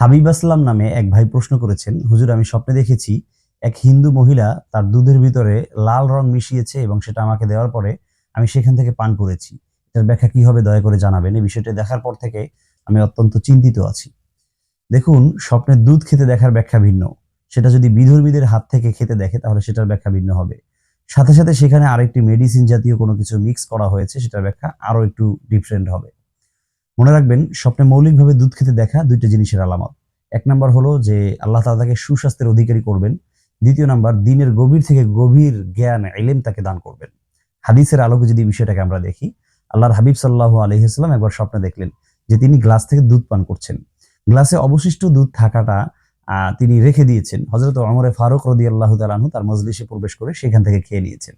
হাবিব আসলাম নামে এক ভাই প্রশ্ন করেছেন, হুজুর, আমি স্বপ্নে দেখেছি এক হিন্দু মহিলা তার দুধের ভিতরে লাল রং মিশিয়েছে এবং সেটা আমাকে দেওয়ার পরে আমি সেখান থেকে পান করেছি। এটার ব্যাখ্যা কি হবে দয়া করে জানাবেন। এই বিষয়টি দেখার পর থেকে আমি অত্যন্ত চিন্তিত আছি। দেখুন, স্বপ্নের দুধ খেতে দেখার ব্যাখ্যা ভিন্ন। সেটা যদি বিধর্মীদের হাত থেকে খেতে দেখে, তাহলে সেটার ব্যাখ্যা ভিন্ন হবে। সাথে সাথে সেখানে আরেকটি মেডিসিন জাতীয় কোনো কিছু মিক্স করা হয়েছে, সেটার ব্যাখ্যা আরও একটু ডিফারেন্ট হবে। মনে রাখবেন, স্বপ্নে মৌলিকভাবে দুধ খেতে দেখা দুইটা জিনিসের আলামত। এক নাম্বার হলো যে, আল্লাহ তাআলা তাকে সুস্বাস্থ্যের অধিকারী করবেন। দ্বিতীয় নাম্বার, দিনের গভীর থেকে গভীর জ্ঞান এলেম তাকে দান করবেন। হাদিসের আলোকে যদি বিষয়টাকে আমরা দেখি, আল্লাহর হাবিব সাল্লাহ আলহিহাস্লাম একবার স্বপ্নে দেখলেন যে তিনি গ্লাস থেকে দুধ পান করছেন। গ্লাসে অবশিষ্ট দুধ থাকাটা তিনি রেখে দিয়েছেন। হজরত অমরে ফারুক রদি আল্লাহ তালাহু তার মজলিসে প্রবেশ করে সেখান থেকে খেয়ে নিয়েছেন।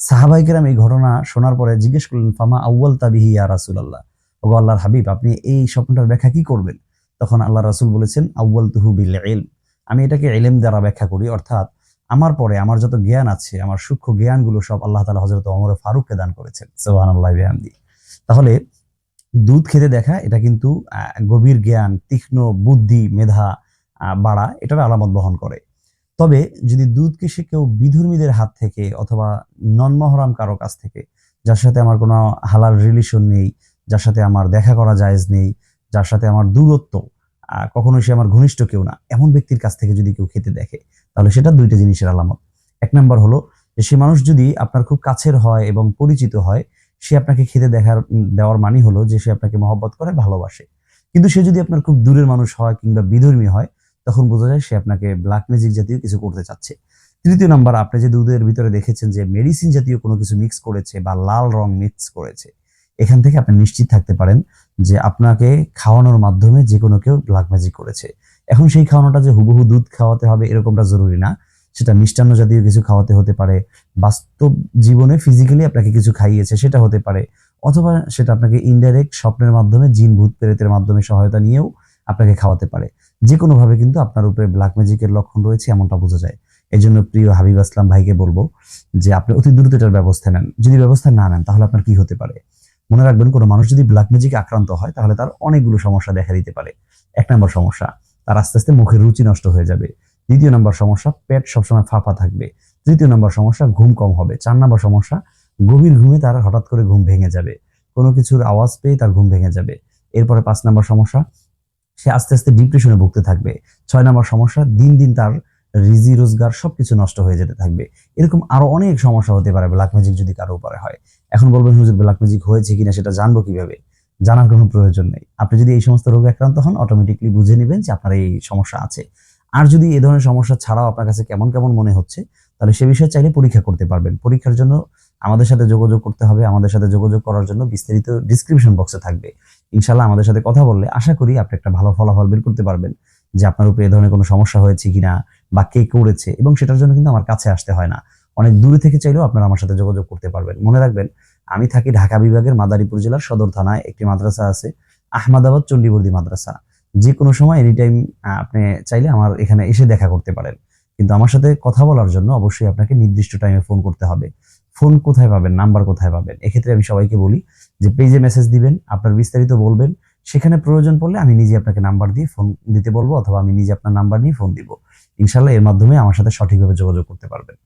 সাহাবাইকেরাম এই ঘটনা শোনার পরে জিজ্ঞেস করলেন, ফামা আউ্য়াল তাবিহি ইয়া রাসুলাল্লাহ? ও আল্লাহর হাবিব, আপনি এই স্বপ্নটার ব্যাখ্যা কি করবেন? তখন আল্লাহ রাসুল বলেছেন আউ্য়াল তুহু বিল ইলম। আমি এটাকে এলেম দ্বারা ব্যাখ্যা করি, অর্থাৎ আমার পরে আমার যত জ্ঞান আছে, আমার সূক্ষ্ম জ্ঞানগুলো সব আল্লাহ তালা হজরত অমর ফারুককে দান করেছেন। সোহান আল্লাহ বিহামদি। তাহলে দুধ খেতে দেখা, এটা কিন্তু গভীর জ্ঞান, তীক্ষ্ণ বুদ্ধি, মেধা বাড়া, এটার আলামত বহন করে। তবে যদি দুধকে সে কেউ বিধর্মীদের হাত থেকে অথবা নন মহরাম কারও কাছ থেকে, যার সাথে আমার কোনো হালাল রিলেশন নেই যার সাথে আমার দেখা করা জায়েজ নেই, যার সাথে আমার দূরত্ব কখনোই সে আমার ঘনিষ্ঠ কেউ না। এমন ব্যক্তির কাছ থেকে যদি কেউ খেতে দেখে, তাহলে সেটা দুইটা জিনিসের আলামত। এক নাম্বার হলো যে সে মানুষ যদি আপনার খুব কাছের হয় এবং পরিচিত হয়, সে আপনাকে খেতে দেখার দেওয়ার মানে হলো যে সে আপনাকে মহব্বত করে, ভালোবাসে। কিন্তু সে যদি আপনার খুব দূরের মানুষ হয় কিংবা বিধর্মী হয়, তখন বোঝা যায় সে আপনাকে ব্ল্যাক ম্যাজিক জাতীয় কিছু করতে চাচ্ছে। তৃতীয় নাম্বার, আপনি যে দুধের ভিতরে দেখেছেন যে মেডিসিন জাতীয় কোনো কিছু মিক্স করেছে বা লাল রং মিক্স করেছে এখান থেকে আপনি নিশ্চিত থাকতে পারেন যে আপনাকে খাওয়ানোর মাধ্যমে যে কোনো কেউ ব্ল্যাক ম্যাজিক করেছে। এখন সেই খাওয়ানোটা যে হুবহু দুধ খাওয়াতে হবে এরকমটা জরুরি না। সেটা মিষ্টান্ন জাতীয় কিছু খাওয়াতে হতে পারে। বাস্তব জীবনে ফিজিক্যালি আপনাকে কিছু খাইয়েছে, সেটা হতে পারে। অথবা সেটা আপনাকে ইনডাইরেক্ট স্বপ্নের মাধ্যমে, জিন ভূত প্রেতের মাধ্যমে সহায়তা নিয়েও আপনাকে খাওয়াতে পারে। যে কোনোভাবে কিন্তু আপনার উপরে ব্ল্যাক ম্যাজিকের লক্ষণ রয়েছে, এমনটা বোঝা যায়। এই জন্য প্রিয় হাবিব আসলাম ভাইকে বলব যে আপনি অতি দ্রুত এটার ব্যবস্থা নেন। যদি ব্যবস্থা না নেন, তাহলে আপনার কি হতে পারে? মনে রাখবেন, কোনো মানুষ যদি ব্ল্যাক ম্যাজিক আক্রান্ত হয়, তাহলে তার অনেকগুলো সমস্যা দেখা দিতে পারে। এক নম্বর সমস্যা, তার আস্তে আস্তে মুখের রুচি নষ্ট হয়ে যাবে। দ্বিতীয় নম্বর সমস্যা, পেট সবসময় ফাঁপা থাকবে। তৃতীয় নম্বর সমস্যা, ঘুম কম হবে। চার নম্বর সমস্যা, গভীর ঘুমে তার হঠাৎ করে ঘুম ভেঙে যাবে। কোনো কিছুর আওয়াজ পেয়ে তার ঘুম ভেঙে যাবে। এরপরে পাঁচ নম্বর সমস্যা, সে আস্তে আস্তে ডিপ্রেশনে ভুগতে থাকবে। ছয় নম্বর সমস্যা, দিন দিন তার রিজি রোজগার সবকিছু নষ্ট হয়ে যেতে থাকবে। এরকম আরও অনেক সমস্যা হতে পারে ব্ল্যাক ম্যাজিক যদি কারও উপরে হয়। এখন বলবেন, হুজুর ব্ল্যাক ম্যাজিক হয়েছে কিনা সেটা জানব কীভাবে? জানার কোনো প্রয়োজন নেই। আপনি যদি এই সমস্ত রোগে আক্রান্ত হন অটোমেটিকলি বুঝে নেবেন যে আপনার এই সমস্যা আছে। আর যদি এই ধরনের সমস্যা ছাড়াও আপনার কাছে কেমন কেমন মনে হচ্ছে, তাহলে সে বিষয়ে চাইলে পরীক্ষা করতে পারবেন। পরীক্ষার জন্য আমাদের সাথে যোগাযোগ করতে হবে। আমাদের সাথে যোগাযোগ করার জন্য বিস্তারিত ডিসক্রিপশন বক্সে থাকবে। ইনশাল্লাহ আমাদের সাথে কথা বললে আশা করি আপনি একটা ভালো ফলাফল বের করতে পারবেন যে আপনার উপরে এ ধরনের কোনো সমস্যা হয়েছে কিনা। বা কে করেছে এবং সেটার জন্য কিন্তু আমার কাছে আসতে হয় না। অনেক দূরে থেকে চাইলেও আপনারা আমার সাথে যোগাযোগ করতে পারবেন। মনে রাখবেন, আমি থাকি ঢাকা বিভাগের মাদারীপুর জেলার সদর থানায়। একটি মাদ্রাসা আছে, আহমদাবাদ চণ্ডীবর্দী মাদ্রাসা। যে কোনো সময় এনি টাইম আপনি চাইলে আমার এখানে এসে দেখা করতে পারেন। কিন্তু আমার সাথে কথা বলার জন্য অবশ্যই আপনাকে নির্দিষ্ট টাইমে ফোন করতে হবে। ফোন কোথায় পাবেন নাম্বার কোথায় পাবেন? এক্ষেত্রে আমি সবাইকে বলি যে পেজে মেসেজ দিবেন, আপনার বিস্তারিত বলবেন। সেখানে প্রয়োজন পড়লে আমি নিজে আপনাকে নাম্বার দিয়ে ফোন দিতে বলব, অথবা আমি নিজে আপনার নাম্বার নিয়ে ফোন দিব। ইনশাল্লাহ এর মাধ্যমে আমার সাথে সঠিকভাবে যোগাযোগ করতে পারবেন।